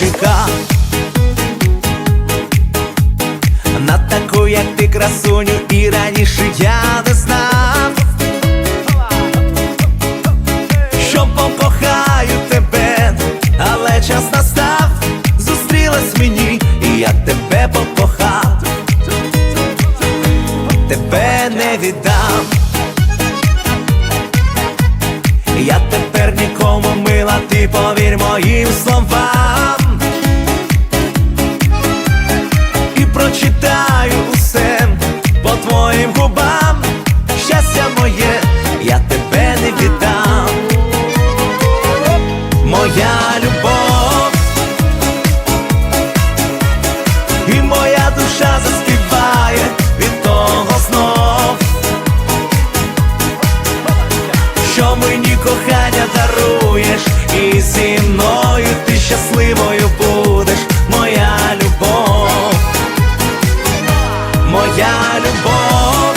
чекав на таку, як ти красуню, і раніше я не знав, що покохаю тебе, але час настав, зустрілась мені, і я тебе покохав, тебе не віддам, я тепер нікому ми. Мені кохання даруєш, і зі мною ти щасливою будеш, моя любов, моя любов,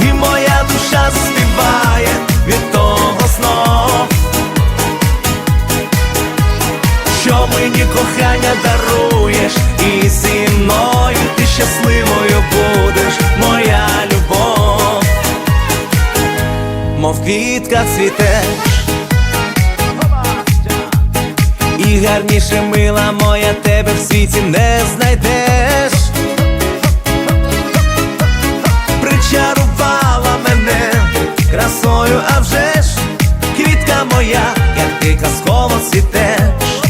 і моя душа заспіває від того знов, що мені кохання даруєш, і зі мною ти щасливою квітка цвітеш І гарніше мила моя тебе в світі не знайдеш. Причарувала мене красою, а вже ж квітка моя, як ти казково цвітеш.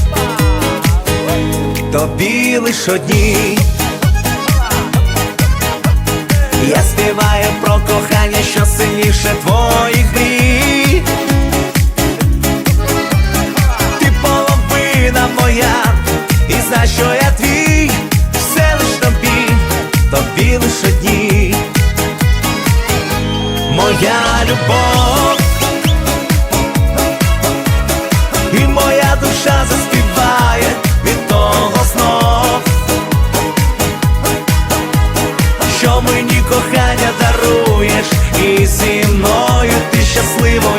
Тобі лиш одній я співаю про кохання, що сильніше твоїх Моя любов. І моя душа заспіває від того знов. Що мені кохання даруєш, і зі мною ти щасливою